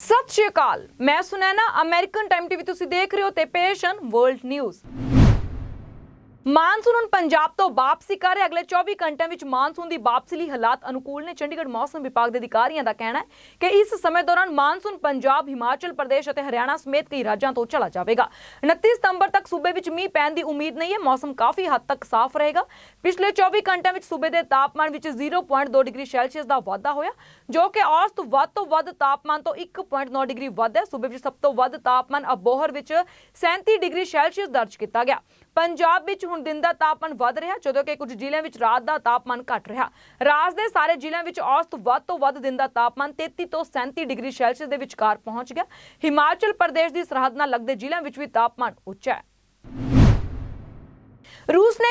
ਸਤਿ ਸ਼੍ਰੀ ਅਕਾਲ। ਮੈਂ Sunaina American time TV ਤੁਸੀਂ ਦੇਖ ਰਹੇ ਹੋ ਤੇ ਹਨ ਵਰਲਡ ਨਿਊਜ਼ ਮਾਨਸੂਨ ਹੁਣ ਪੰਜਾਬ ਤੋਂ ਵਾਪਸੀ ਕਰ ਰਿਹਾ। ਅਗਲੇ 24 ਘੰਟਿਆਂ ਵਿੱਚ ਮਾਨਸੂਨ ਦੀ ਵਾਪਸੀ ਲਈ ਹਾਲਾਤ ਅਨੁਕੂਲ ਨੇ। ਚੰਡੀਗੜ੍ਹ ਮੌਸਮ ਵਿਭਾਗ ਦੇ ਅਧਿਕਾਰੀਆਂ ਦਾ ਕਹਿਣਾ ਹੈ ਕਿ ਇਸ ਸਮੇਂ ਦੌਰਾਨ ਮਾਨਸੂਨ ਪੰਜਾਬ, ਹਿਮਾਚਲ ਪ੍ਰਦੇਸ਼ ਅਤੇ ਹਰਿਆਣਾ ਸਮੇਤ ਕਈ ਰਾਜਾਂ ਤੋਂ ਚਲਾ ਜਾਵੇਗਾ। 29 ਸਤੰਬਰ ਤੱਕ ਸੂਬੇ ਵਿੱਚ ਮੀਂਹ ਪੈਣ ਦੀ ਉਮੀਦ ਨਹੀਂ ਹੈ। ਮੌਸਮ ਕਾਫੀ ਹੱਦ ਤੱਕ ਸਾਫ਼ ਰਹੇਗਾ। ਪਿਛਲੇ 24 ਘੰਟਿਆਂ ਵਿੱਚ ਸੂਬੇ ਦੇ ਤਾਪਮਾਨ ਵਿੱਚ 0.2 ਡਿਗਰੀ ਸੈਲਸੀਅਸ ਦਾ ਵਾਧਾ ਹੋਇਆ, ਜੋ ਕਿ ਔਸਤ ਵੱਧ ਤੋਂ ਵੱਧ ਤਾਪਮਾਨ ਤੋਂ 1.9 ਡਿਗਰੀ ਵੱਧ ਹੈ। ਸੂਬੇ ਵਿੱਚ ਸਭ ਤੋਂ ਵੱਧ ਤਾਪਮਾਨ ਅਬੋਹਰ ਵਿੱਚ 37 ਡਿਗਰੀ ਸੈਲਸੀਅਸ ਦਰਜ ਕੀਤਾ ਗਿਆ। ਪੰਜਾਬ ਵਿੱਚ ਹੁਣ ਦਿਨ ਦਾ ਤਾਪਮਾਨ ਵੱਧ ਰਿਹਾ, ਜਦੋਂ ਕਿ ਕੁਝ ਜ਼ਿਲ੍ਹਿਆਂ ਵਿੱਚ ਰਾਤ ਦਾ ਤਾਪਮਾਨ ਘਟ ਰਿਹਾ। ਰਾਜ ਦੇ ਸਾਰੇ ਜ਼ਿਲ੍ਹਿਆਂ ਵਿੱਚ ਔਸਤ ਵੱਧ ਤੋਂ ਵੱਧ ਦਿਨ ਦਾ ਤਾਪਮਾਨ 33 ਤੋਂ 37 ਡਿਗਰੀ ਸੈਲਸੀਅਸ ਦੇ ਵਿਚਕਾਰ ਪਹੁੰਚ ਗਿਆ। ਹਿਮਾਚਲ ਪ੍ਰਦੇਸ਼ ਦੀ ਸਰਹੱਦ ਨਾਲ ਲੱਗਦੇ ਜ਼ਿਲ੍ਹਿਆਂ ਵਿੱਚ ਵੀ ਤਾਪਮਾਨ ਉੱਚਾ ਹੈ।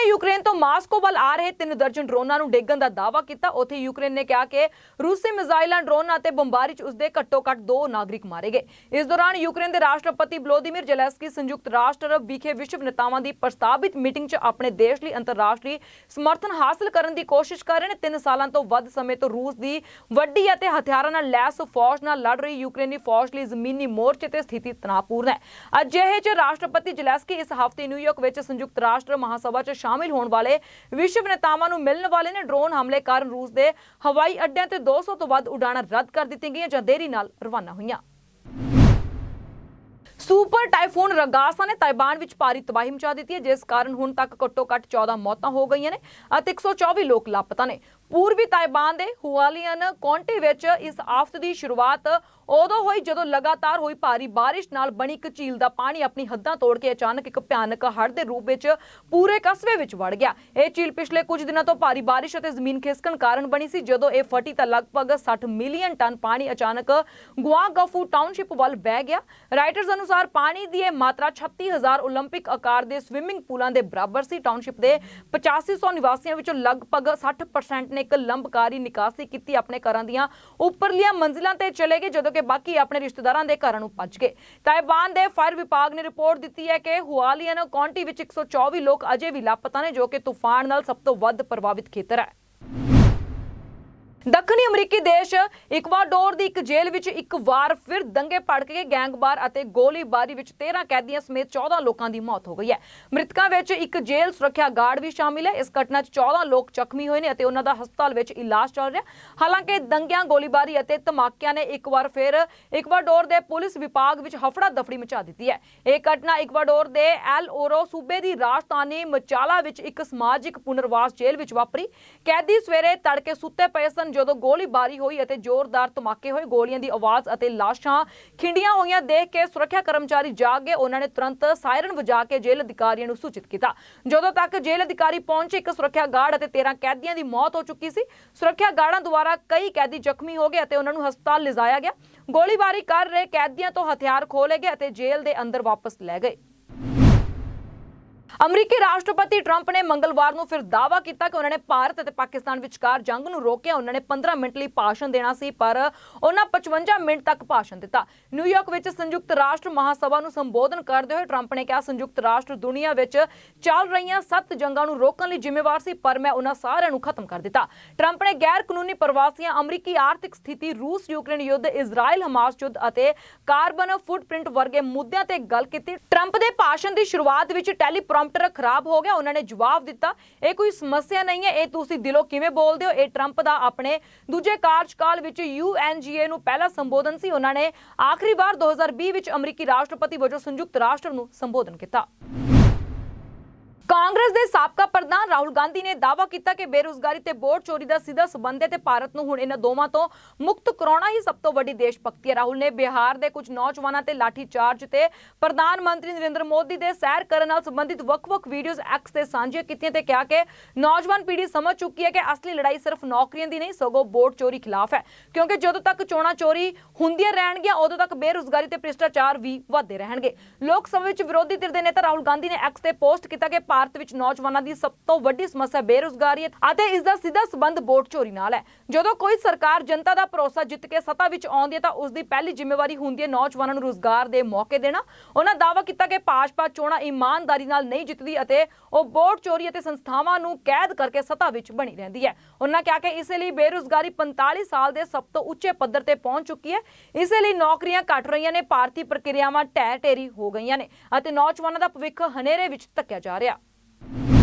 ਯੂਕਰੇਨ ਤੋਂ ਮਾਸਕੋ ਵੱਲ ਆ ਰਹੇ ਤਿੰਨ ਦਰਜਨ ਡਰੋਨਾਂ ਨੂੰ ਡੇਗਣ ਦਾ ਦਾਅਵਾ ਕੀਤਾ। ਉੱਥੇ ਯੂਕਰੇਨ ਨੇ ਕਿਹਾ ਕਿ ਰੂਸੀ ਮਿਜ਼ਾਈਲਾਂ ਡਰੋਨਾਂ ਅਤੇ ਬੰਬਾਰੀ 'ਚ ਉਸਦੇ ਘੱਟੋ-ਘੱਟ ਦੋ ਨਾਗਰਿਕ ਮਾਰੇ ਗਏ। ਇਸ ਦੌਰਾਨ ਯੂਕਰੇਨ ਦੇ ਰਾਸ਼ਟਰਪਤੀ ਵਲੋਦੀਮੀਰ ਜ਼ੈਲੈਂਸਕੀ, ਸੰਯੁਕਤ ਰਾਸ਼ਟਰ ਵਿਖੇ ਵਿਸ਼ਵ ਨੇਤਾਵਾਂ ਦੀ ਪ੍ਰਸਤਾਵਿਤ ਮੀਟਿੰਗ 'ਚ ਆਪਣੇ ਦੇਸ਼ ਲਈ ਅੰਤਰਰਾਸ਼ਟਰੀ ਸਮਰਥਨ ਹਾਸਲ ਕਰਨ ਦੀ ਕੋਸ਼ਿਸ਼ ਕਰ ਰਹੇ ਨੇ। ਤਿੰਨ ਸਾਲਾਂ ਤੋਂ ਵੱਧ ਸਮੇਂ ਤੋਂ ਰੂਸ ਦੀ ਵੱਡੀ ਅਤੇ ਹਥਿਆਰਾਂ ਨਾਲ ਲੈਸ ਫੌਜ ਨਾਲ ਲੜ ਰਹੀ ਯੂਕਰੇਨੀ ਫੌਜ ਲਈ ਜ਼ਮੀਨੀ ਮੋਰਚੇ ਤੇ ਸਥਿਤੀ ਤਣਾਅਪੂਰਨ ਹੈ। ਅਜਿਹੇ 'ਚ ਰਾਸ਼ਟਰਪਤੀ ਜ਼ੈਲੈਂਸਕੀ ਇਸ ਹਫ਼ਤੇ ਨਿਊਯਾਰਕ ਵਿੱਚ ਸੰਯੁਕਤ ਰਾਸ਼ਟਰ ਮਹਾਸਭਾ 'ਚ ਸ਼ਾਮਿਲ ਹੋਣ ਵਾਲੇ ਵਿਸ਼ਵ ਨੇਤਾਵਾਂ ਨੂੰ ਮਿਲਣ ਵਾਲੇ ਨੇ ਡਰੋਨ ਹਮਲੇ ਕਾਰਨ ਰੂਸ ਦੇ ਹਵਾਈ ਅੱਡਿਆਂ ਤੇ 200 ਤੋਂ ਵੱਧ ਉਡਾਣਾਂ ਰੱਦ ਕਰ ਦਿੱਤੀਆਂ ਗਈਆਂ ਜਾਂ ਦੇਰੀ ਨਾਲ ਰਵਾਨਾ ਹੋਈਆਂ। ਸੁਪਰ ਟਾਈਫੂਨ ਰਗਾਸਾ ਨੇ ਤਾਇਵਾਨ ਵਿੱਚ ਭਾਰੀ ਤਬਾਹੀ ਮਚਾ ਦਿੱਤੀ ਹੈ, ਜਿਸ ਕਾਰਨ ਹੁਣ ਤੱਕ ਘੱਟੋ-ਘੱਟ 14 ਮੌਤਾਂ ਹੋ ਗਈਆਂ ਨੇ ਅਤੇ 124 ਲੋਕ ਲਾਪਤਾ ਨੇ। ਪੂਰਬੀ ਤਾਇਵਾਨ ਦੇ ਹੁਆਲੀਅਨ ਕਾਉਂਟੀ ਵਿੱਚ ਇਸ ਆਫਤ ਦੀ ਸ਼ੁਰੂਆਤ ਉਦੋਂ ਹੋਈ ਜਦੋਂ ਲਗਾਤਾਰ ਹੋਈ ਭਾਰੀ ਬਾਰਿਸ਼ ਨਾਲ ਬਣੀ ਇੱਕ ਝੀਲ ਦਾ ਪਾਣੀ ਆਪਣੀ ਹੱਦਾਂ ਤੋੜ ਕੇ ਅਚਾਨਕ ਇੱਕ ਭਿਆਨਕ ਹੜ੍ਹ ਦੇ ਰੂਪ ਵਿੱਚ ਪੂਰੇ ਕਸਬੇ ਵਿੱਚ ਵੜ ਗਿਆ ਇਹ ਝੀਲ ਪਿਛਲੇ ਕੁਝ ਦਿਨਾਂ ਤੋਂ ਭਾਰੀ ਬਾਰਿਸ਼ ਅਤੇ ਜ਼ਮੀਨ ਖਿਸਕਣ ਕਾਰਨ ਬਣੀ ਸੀ ਜਦੋਂ ਇਹ ਫਟੀ ਤਾਂ ਲਗਭਗ 60 ਮਿਲੀਅਨ ਟਨ ਪਾਣੀ ਅਚਾਨਕ ਗੁਆਗਫੂ ਟਾਊਨਸ਼ਿਪ ਵੱਲ ਵਹਿ ਗਿਆ ਰਾਈਟਰਸ ਅਨੁਸਾਰ ਪਾਣੀ ਦੀ ਇਹ ਮਾਤਰਾ 36000 올림픽 ਆਕਾਰ ਦੇ ਸਵਿਮਿੰਗ ਪੂਲਾਂ ਦੇ ਬਰਾਬਰ ਸੀ ਟਾਊਨਸ਼ਿਪ ਦੇ 8500 ਨਿਵਾਸੀਆਂ ਵਿੱਚੋਂ ਲਗਭਗ 60% ਨੇ ਇੱਕ ਲੰਬਕਾਰੀ ਨਿਕਾਸੀ ਕੀਤੀ ਆਪਣੇ ਘਰਾਂ ਦੀਆਂ ਉੱਪਰਲੀਆਂ ਮੰਜ਼ਿਲਾਂ ਤੇ ਚਲੇ ਗਏ, ਜਦੋਂ ਕਿ ਬਾਕੀ ਆਪਣੇ ਰਿਸ਼ਤੇਦਾਰਾਂ ਦੇ ਘਰਾਂ ਨੂੰ ਪਹੁੰਚ ਗਏ। ਤਾਇਬਾਨ ਦੇ ਫਾਇਰ ਵਿਭਾਗ ਨੇ ਰਿਪੋਰਟ ਦਿੱਤੀ ਹੈ ਕਿ ਹੁਆਲੀਅਨ ਕਾਉਂਟੀ ਵਿੱਚ 124 ਲੋਕ ਅਜੇ ਵੀ ਲਾਪਤਾ ਨੇ, ਜੋ ਕਿ ਤੂਫਾਨ ਨਾਲ ਸਭ ਤੋਂ ਵੱਧ ਪ੍ਰਭਾਵਿਤ ਖੇਤਰ ਹੈ। ਦੱਖਣੀ ਅਮਰੀਕੀ ਦੇਸ਼ ਇਕਵਾਡੋਰ ਦੀ ਇੱਕ ਜੇਲ੍ਹ ਵਿੱਚ ਇੱਕ ਵਾਰ ਫਿਰ ਦੰਗੇ ਭੜਕ ਕੇ ਗੈਂਗਵਾਰ ਅਤੇ ਗੋਲੀਬਾਰੀ ਵਿੱਚ 13 ਕੈਦੀਆਂ ਸਮੇਤ 14 ਲੋਕਾਂ ਦੀ ਮੌਤ ਹੋ ਗਈ ਹੈ। ਮ੍ਰਿਤਕਾਂ ਵਿੱਚ ਇੱਕ ਜੇਲ੍ਹ ਸੁਰੱਖਿਆ ਗਾਰਡ ਵੀ ਸ਼ਾਮਿਲ ਹੈ। ਇਸ ਘਟਨਾ 'ਚ 14 ਲੋਕ ਜ਼ਖਮੀ ਹੋਏ ਨੇ ਅਤੇ ਉਹਨਾਂ ਦਾ ਹਸਪਤਾਲ ਵਿੱਚ ਇਲਾਜ ਚੱਲ ਰਿਹਾ। ਹਾਲਾਂਕਿ ਦੰਗਿਆਂ, ਗੋਲੀਬਾਰੀ ਅਤੇ ਧਮਾਕਿਆਂ ਨੇ ਇੱਕ ਵਾਰ ਫਿਰ ਇਕਵਾਡੋਰ ਦੇ ਪੁਲਿਸ ਵਿਭਾਗ ਵਿੱਚ ਹਫੜਾ ਦਫੜੀ ਮਚਾ ਦਿੱਤੀ ਹੈ। ਇਹ ਘਟਨਾ ਇਕਵਾਡੋਰ ਦੇ ਐਲ ਓਰੋ ਸੂਬੇ ਦੀ ਰਾਜਧਾਨੀ ਮਚਾਲਾ ਵਿੱਚ ਇੱਕ ਸਮਾਜਿਕ ਪੁਨਰਵਾਸ ਜੇਲ੍ਹ ਵਿੱਚ ਵਾਪਰੀ। ਕੈਦੀ ਸਵੇਰੇ ਤੜਕੇ ਸੁੱਤੇ ਪਏ ਸਨ ਜਦੋਂ ਗੋਲੀਬਾਰੀ ਹੋਈ ਅਤੇ ਜ਼ੋਰਦਾਰ ਧਮਾਕੇ ਹੋਏ, ਗੋਲੀਆਂ ਦੀ ਆਵਾਜ਼ ਅਤੇ ਲਾਸ਼ਾਂ ਖਿੰਡੀਆਂ ਹੋਈਆਂ ਦੇਖ ਕੇ ਸੁਰੱਖਿਆ ਕਰਮਚਾਰੀ ਜਾਗ ਗਏ। ਉਹਨਾਂ ਨੇ ਤੁਰੰਤ ਸਾਇਰਨ ਵਜਾ ਕੇ ਜੇਲ੍ਹ ਅਧਿਕਾਰੀਆਂ ਨੂੰ ਸੂਚਿਤ ਕੀਤਾ। ਜਦੋਂ ਤੱਕ ਜੇਲ੍ਹ ਅਧਿਕਾਰੀ ਪਹੁੰਚੇ, ਇੱਕ ਸੁਰੱਖਿਆ ਗਾਰਡ ਅਤੇ 13 ਕੈਦੀਆਂ ਦੀ ਮੌਤ ਹੋ ਚੁੱਕੀ ਸੀ। ਸੁਰੱਖਿਆ ਗਾਰਡਾਂ ਦੁਆਰਾ ਕਈ ਕੈਦੀ ਜ਼ਖਮੀ ਹੋ ਗਏ ਅਤੇ ਉਹਨਾਂ ਨੂੰ ਹਸਪਤਾਲ ਲਿਜਾਇਆ ਗਿਆ। ਗੋਲੀਬਾਰੀ ਕਰ ਰਹੇ ਕੈਦੀਆਂ ਤੋਂ ਹਥਿਆਰ ਖੋਲੇ ਗਏ ਅਤੇ ਜੇਲ੍ਹ ਦੇ ਅੰਦਰ ਵਾਪਸ ਲੈ ਗਏ। ਅਮਰੀਕੀ ਰਾਸ਼ਟਰਪਤੀ ਟਰੰਪ ਨੇ ਮੰਗਲਵਾਰ ਨੂੰ ਫਿਰ ਦਾਅਵਾ ਕੀਤਾ ਕਿ ਉਹਨਾਂ ਨੇ ਭਾਰਤ ਅਤੇ ਪਾਕਿਸਤਾਨ ਵਿਚਕਾਰ ਜੰਗ ਨੂੰ ਰੋਕਿਆ। ਉਹਨਾਂ ਨੇ 15 ਮਿੰਟ ਲਈ ਭਾਸ਼ਣ ਦੇਣਾ ਸੀ, ਪਰ ਉਹਨਾਂ 55 ਮਿੰਟ ਤੱਕ ਭਾਸ਼ਣ ਦਿੱਤਾ। ਨਿਊਯਾਰਕ ਵਿੱਚ ਸੰਯੁਕਤ ਰਾਸ਼ਟਰ ਮਹਾਸਭਾ ਨੂੰ ਸੰਬੋਧਨ ਕਰਦੇ ਹੋਏ ਟਰੰਪ ਨੇ ਕਿਹਾ, ਸੰਯੁਕਤ ਰਾਸ਼ਟਰ ਦੁਨੀਆ ਵਿੱਚ ਚੱਲ ਰਹੀਆਂ ਸੱਤ ਜੰਗਾਂ ਨੂੰ ਰੋਕਣ ਲਈ ਜ਼ਿੰਮੇਵਾਰ ਸੀ, ਪਰ ਮੈਂ ਉਹਨਾਂ ਸਾਰਿਆਂ ਨੂੰ ਖਤਮ ਕਰ ਦਿੱਤਾ। ਟਰੰਪ ਨੇ ਗੈਰ ਕਾਨੂੰਨੀ ਪ੍ਰਵਾਸੀਆਂ, ਅਮਰੀਕੀ ਆਰਥਿਕ ਸਥਿਤੀ, ਰੂਸ, ਯੂਕਰੇਨ ਯੁੱਧ, ਇਜ਼ਰਾਈਲ, ਹਮਾਸ ਯੁੱਧ ਅਤੇ ਕਾਰਬਨ ਫੁੱਟਪ੍ਰਿੰਟ ਵਰਗੇ ਮੁੱਦਿਆਂ ਤੇ ਗੱਲ ਕੀਤੀ। ਟਰੰਪ ਦੇ ਭਾਸ਼ਣ ਦੀ ਸ਼ੁਰੂਆਤ ਵਿੱਚ ਟੈਲੀਪ੍ਰੋਮ ਟੈਲੀਪ੍ਰੋਂਪਟਰ ਖਰਾਬ ਹੋ ਗਿਆ, ਉਹਨਾਂ ਨੇ ਜਵਾਬ ਦਿੱਤਾ, ਇਹ ਕੋਈ ਸਮੱਸਿਆ ਨਹੀਂ ਹੈ, ਇਹ ਤੁਸੀਂ ਦਿਲੋਂ ਕਿਵੇਂ ਬੋਲਦੇ ਹੋ? ਇਹ ਟਰੰਪ ਦਾ ਆਪਣੇ ਦੂਜੇ ਕਾਰਜਕਾਲ ਵਿੱਚ ਯੂਐਨਜੀਏ ਨੂੰ ਪਹਿਲਾ ਸੰਬੋਧਨ ਸੀ, ਉਹਨਾਂ ਨੇ ਆਖਰੀ ਵਾਰ 2020 ਵਿੱਚ ਅਮਰੀਕੀ ਰਾਸ਼ਟਰਪਤੀ ਵਜੋਂ ਸੰਯੁਕਤ ਰਾਸ਼ਟਰ ਨੂੰ ਸੰਬੋਧਨ ਕੀਤਾ। ਕਾਂਗਰਸ ਦੇ ਸਾਬਕਾ ਪ੍ਰਧਾਨ ਰਾਹੁਲ ਗਾਂਧੀ ਨੇ ਦਾਅਵਾ ਕੀਤਾ ਕਿ ਬੇਰੁਜ਼ਗਾਰੀ ਤੇ ਵੋਟ ਚੋਰੀ ਦਾ ਸਿੱਧਾ ਸਬੰਧ ਹੈ ਤੇ ਭਾਰਤ ਨੂੰ ਹੁਣ ਇਹਨਾਂ ਦੋਵਾਂ ਤੋਂ ਮੁਕਤ ਕਰਾਉਣਾ ਹੀ ਸਭ ਤੋਂ ਵੱਡੀ ਦੇਸ਼ ਭਗਤੀ ਹੈ। ਰਾਹੁਲ ਨੇ ਬਿਹਾਰ ਦੇ ਕੁਝ ਨੌਜਵਾਨਾਂ ਤੇ ਲਾਠੀ ਚਾਰਜ ਤੇ ਪ੍ਰਧਾਨ ਮੰਤਰੀ ਨਰਿੰਦਰ ਮੋਦੀ ਦੇ ਸੈਰ ਕਰਨ ਨਾਲ ਸੰਬੰਧਿਤ ਵੱਖ-ਵੱਖ ਵੀਡੀਓਜ਼ ਐਕਸ ਤੇ ਸਾਂਝੀਆਂ ਕੀਤੀਆਂ ਤੇ ਕਿਹਾ ਕਿ ਨੌਜਵਾਨ ਪੀੜ੍ਹੀ ਸਮਝ ਚੁੱਕੀ ਹੈ ਕਿ ਅਸਲੀ ਲੜਾਈ ਸਿਰਫ ਨੌਕਰੀਆਂ ਦੀ ਨਹੀਂ, ਸਗੋਂ ਵੋਟ ਚੋਰੀ ਖਿਲਾਫ ਹੈ। ਕਿਉਂਕਿ ਜਦੋਂ ਤੱਕ ਚੋਣਾਂ ਚੋਰੀ ਹੁੰਦੀਆਂ ਰਹਿਣਗੀਆਂ, ਉਦੋਂ ਤੱਕ ਬੇਰੁਜ਼ਗਾਰੀ ਤੇ ਭ੍ਰਿਸ਼ਟਾਚਾਰ ਵੀ ਵਧਦੇ ਰਹਿਣਗੇ। ਲੋਕ ਸਭਾ ਵਿੱਚ ਵਿਰੋਧੀ ਧਿਰ ਦੇ ਨੇਤਾ ਰਾਹੁਲ ਗਾਂਧੀ ਨੇ ਐਕਸ ਤੇ ਪੋਸਟ ਕੀਤਾ ਕਿ ਭਾਰਤ ਭਾਰਤ ਵਿੱਚ ਨੌਜਵਾਨਾਂ ਦੀ ਸਭ ਤੋਂ ਵੱਡੀ ਸਮੱਸਿਆ ਬੇਰੁਜ਼ਗਾਰੀ ਹੈ ਅਤੇ ਇਸ ਦਾ ਸਿੱਧਾ ਸੰਬੰਧ ਵੋਟ ਚੋਰੀ ਨਾਲ ਹੈ। ਜਦੋਂ ਕੋਈ ਸਰਕਾਰ ਜਨਤਾ ਦਾ ਭਰੋਸਾ ਜਿੱਤ ਕੇ ਸੱਤਾ ਵਿੱਚ ਆਉਂਦੀ ਹੈ ਤਾਂ ਉਸ ਦੀ ਪਹਿਲੀ ਜ਼ਿੰਮੇਵਾਰੀ ਹੁੰਦੀ ਹੈ ਨੌਜਵਾਨਾਂ ਨੂੰ ਰੋਜ਼ਗਾਰ ਦੇ ਮੌਕੇ ਦੇਣਾ। ਉਹਨਾਂ ਦਾਅਵਾ ਕੀਤਾ ਕਿ ਭਾਜਪਾ ਚੋਣਾਂ ਇਮਾਨਦਾਰੀ ਨਾਲ ਨਹੀਂ ਜਿੱਤਦੀ ਅਤੇ ਉਹ ਵੋਟ ਚੋਰੀ ਅਤੇ ਸੰਸਥਾਵਾਂ ਨੂੰ ਕੈਦ ਕਰਕੇ ਸੱਤਾ ਵਿੱਚ ਬਣੀ ਰਹਿੰਦੀ ਹੈ। ਉਹਨਾਂ ਕਿਹਾ ਕਿ ਇਸੇ ਲਈ ਬੇਰੁਜ਼ਗਾਰੀ 45 ਸਾਲ ਦੇ ਸਭ ਤੋਂ ਉੱਚੇ ਪੱਧਰ ਤੇ ਪਹੁੰਚ ਚੁੱਕੀ ਹੈ। ਇਸੇ ਲਈ ਨੌਕਰੀਆਂ ਘਟ ਰਹੀਆਂ ਨੇ, ਭਾਰਤੀ ਪ੍ਰਕਿਰਿਆਵਾਂ ਢਹਿ ਢੇਰੀ ਹੋ ਗਈਆਂ ਨੇ ਅਤੇ ਨੌਜਵਾਨਾਂ ਦਾ ਭਵਿੱਖ ਹਨੇਰੇ ਵਿੱਚ ਧੱਕਿਆ ਜਾ ਰਿਹਾ। you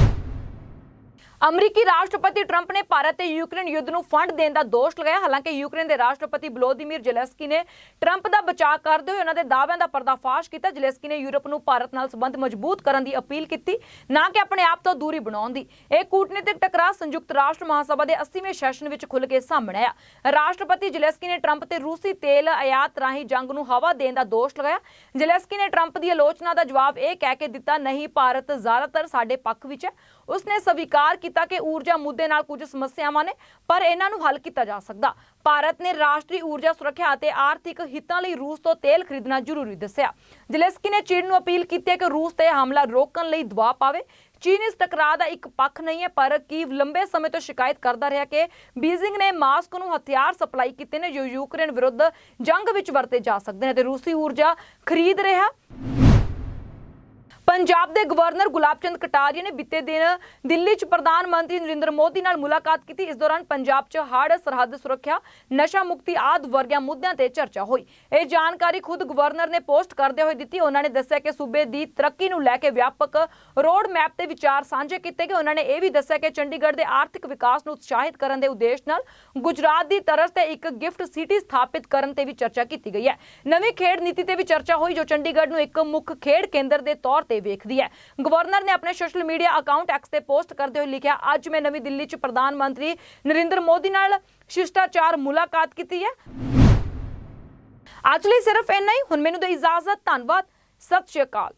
ਅਮਰੀਕੀ ਰਾਸ਼ਟਰਪਤੀ ਟਰੰਪ ਨੇ ਭਾਰਤ ਤੇ ਯੂਕਰੇਨ ਯੁੱਧ ਨੂੰ ਫੰਡ ਦੇਣ ਦਾ ਦੋਸ਼ ਲਗਾਇਆ। ਹਾਲਾਂਕਿ ਯੂਕਰੇਨ ਦੇ ਰਾਸ਼ਟਰਪਤੀ ਵਲੋਦੀਮੀਰ ਜ਼ੈਲੈਂਸਕੀ ਨੇ ਟਰੰਪ ਦਾ ਬਚਾਅ ਕਰਦੇ ਹੋਏ ਉਹਨਾਂ ਦੇ ਦਾਅਵਿਆਂ ਦਾ ਪਰਦਾਫਾਸ਼ ਕੀਤਾ। ਜ਼ੈਲੈਂਸਕੀ ਨੇ ਯੂਰਪ ਨੂੰ ਭਾਰਤ ਨਾਲ ਸੰਬੰਧ ਮਜ਼ਬੂਤ ਕਰਨ ਦੀ ਅਪੀਲ ਕੀਤੀ, ਨਾ ਕਿ ਆਪਣੇ ਆਪ ਤੋਂ ਦੂਰੀ ਬਣਾਉਣ ਦੀ। ਇਹ ਕੂਟਨੀਤਿਕ ਟਕਰਾਅ ਸੰਯੁਕਤ ਰਾਸ਼ਟਰ ਮਹਾਸਭਾ ਦੇ 80ਵੇਂ ਸੈਸ਼ਨ ਵਿੱਚ ਖੁੱਲ੍ਹ ਕੇ ਸਾਹਮਣੇ ਆਇਆ। ਰਾਸ਼ਟਰਪਤੀ ਜ਼ੈਲੈਂਸਕੀ ਨੇ ਟਰੰਪ ਤੇ ਰੂਸੀ ਤੇਲ ਆਯਾਤ ਰਾਹੀਂ ਜੰਗ ਨੂੰ ਹਵਾ ਦੇਣ ਦਾ ਦੋਸ਼ ਲਗਾਇਆ। ਜ਼ੈਲੈਂਸਕੀ ਨੇ ਟਰੰਪ ਦੀ ਆਲੋਚਨਾ ਦਾ ਜਵਾਬ ਇਹ ਕਹਿ ਕੇ ਦਿੱਤਾ, ਨਹੀਂ, ਭਾਰਤ ਜ਼ਿਆਦਾਤਰ ਸਾਡੇ ਪੱਖ ਵਿੱਚ ਹੈ। ਉਸਨੇ ਸਵੀਕਾਰ ਕੀਤਾ ਕੀਤਾ ਕਿ ਊਰਜਾ ਮੁੱਦੇ ਨਾਲ ਕੁਝ ਸਮੱਸਿਆਵਾਂ ਨੇ, ਪਰ ਇਹਨਾਂ ਨੂੰ ਹੱਲ ਕੀਤਾ ਜਾ ਸਕਦਾ। ਭਾਰਤ ਨੇ ਰਾਸ਼ਟਰੀ ਊਰਜਾ ਸੁਰੱਖਿਆ ਅਤੇ ਆਰਥਿਕ ਹਿੱਤਾਂ ਲਈ ਰੂਸ ਤੋਂ ਤੇਲ ਖਰੀਦਣਾ ਜ਼ਰੂਰੀ ਦੱਸਿਆ। ਜ਼ੈਲੈਂਸਕੀ ਨੇ ਚੀਨ ਨੂੰ ਅਪੀਲ ਕੀਤੀ ਹੈ ਕਿ ਰੂਸ ਤੇ ਹਮਲਾ ਰੋਕਣ ਲਈ ਦਬਾਅ ਪਾਵੇ। ਚੀਨ ਇਸ ਟਕਰਾਅ ਦਾ ਇੱਕ ਪੱਖ ਨਹੀਂ ਹੈ, ਪਰ ਕੀਵ ਲੰਬੇ ਸਮੇਂ ਤੋਂ ਸ਼ਿਕਾਇਤ ਕਰਦਾ ਰਿਹਾ ਕਿ ਬੀਜ਼ਿੰਗ ਨੇ ਮਾਸਕ ਨੂੰ ਹਥਿਆਰ ਸਪਲਾਈ ਕੀਤੇ ਨੇ ਜੋ ਯੂਕਰੇਨ ਵਿਰੁੱਧ ਜੰਗ ਵਿੱਚ ਵਰਤੇ ਜਾ ਸਕਦੇ ਨੇ ਤੇ ਰੂਸੀ ਊਰਜਾ ਖਰੀਦ ਰਿਹਾ। ਪੰਜਾਬ ਦੇ ਗਵਰਨਰ ਗੁਲਾਬ ਚੰਦ ਕਟਾਰੀਆ ਨੇ ਬੀਤੇ ਦਿਨ ਦਿੱਲੀ 'ਚ ਪ੍ਰਧਾਨ ਮੰਤਰੀ ਨਰਿੰਦਰ ਮੋਦੀ ਨਾਲ ਮੁਲਾਕਾਤ ਕੀਤੀ। ਇਸ ਦੌਰਾਨ ਪੰਜਾਬ 'ਚ ਹੜ੍ਹ ਸਰਹੱਦ ਸੁਰੱਖਿਆ, ਨਸ਼ਾ ਮੁਕਤੀ ਆਦ ਵਰਗੀਆਂ ਮੁੱਦਿਆਂ ਤੇ ਚਰਚਾ ਹੋਈ। ਇਹ ਜਾਣਕਾਰੀ ਖੁਦ ਗਵਰਨਰ ਨੇ ਪੋਸਟ ਕਰਦੇ ਹੋਏ ਦਿੱਤੀ। ਉਹਨਾਂ ਨੇ ਦੱਸਿਆ ਕਿ ਸੂਬੇ ਦੀ ਤਰੱਕੀ ਨੂੰ ਲੈ ਕੇ ਵਿਆਪਕ ਰੋਡ ਮੈਪ ਤੇ ਵਿਚਾਰ ਸਾਂਝੇ ਕੀਤੇ ਗਏ। ਉਹਨਾਂ ਨੇ ਇਹ ਵੀ ਦੱਸਿਆ ਕਿ ਚੰਡੀਗੜ੍ਹ ਦੇ ਆਰਥਿਕ ਵਿਕਾਸ ਨੂੰ ਉਤਸ਼ਾਹਿਤ ਕਰਨ ਦੇ ਉਦੇਸ਼ ਨਾਲ ਗੁਜਰਾਤ ਦੀ ਤਰਜ਼ ਤੇ ਇੱਕ ਗਿਫਟ ਸਿਟੀ ਸਥਾਪਿਤ ਕਰਨ ਤੇ ਵੀ ਚਰਚਾ ਕੀਤੀ ਗਈ ਹੈ। ਨਵੀਂ ਖੇਡ ਨੀਤੀ ਤੇ ਵੀ ਚਰਚਾ ਹੋਈ, ਜੋ ਚੰਡੀਗੜ੍ਹ ਨੂੰ ਇੱਕ ਮੁੱਖ ਖੇਡ ਕੇਂਦਰ ਦੇ ਤੌਰ ਤੇ ਵੇਖਦੀ ਹੈ। ਗਵਰਨਰ ਨੇ ਆਪਣੇ ਸੋਸ਼ਲ ਮੀਡੀਆ ਅਕਾਊਂਟ ਐਕਸ ਤੇ ਪੋਸਟ ਕਰਦੇ ਹੋਏ ਲਿਖਿਆ, ਅੱਜ ਮੈਂ ਨਵੀਂ ਦਿੱਲੀ 'ਚ ਪ੍ਰਧਾਨ ਮੰਤਰੀ ਨਰਿੰਦਰ ਮੋਦੀ ਨਾਲ ਸ਼ਿਸ਼ਟਾਚਾਰ ਮੁਲਾਕਾਤ ਕੀਤੀ ਹੈ। ਅੱਜ ਲਈ ਸਿਰਫ ਇੰਨਾ ਹੀ। ਹੁਣ ਮੈਨੂੰ ਦੇ ਇਜਾਜ਼ਤ, ਧੰਨਵਾਦ। ਸਤਿ ਸ਼੍ਰੀ ਅਕਾਲ।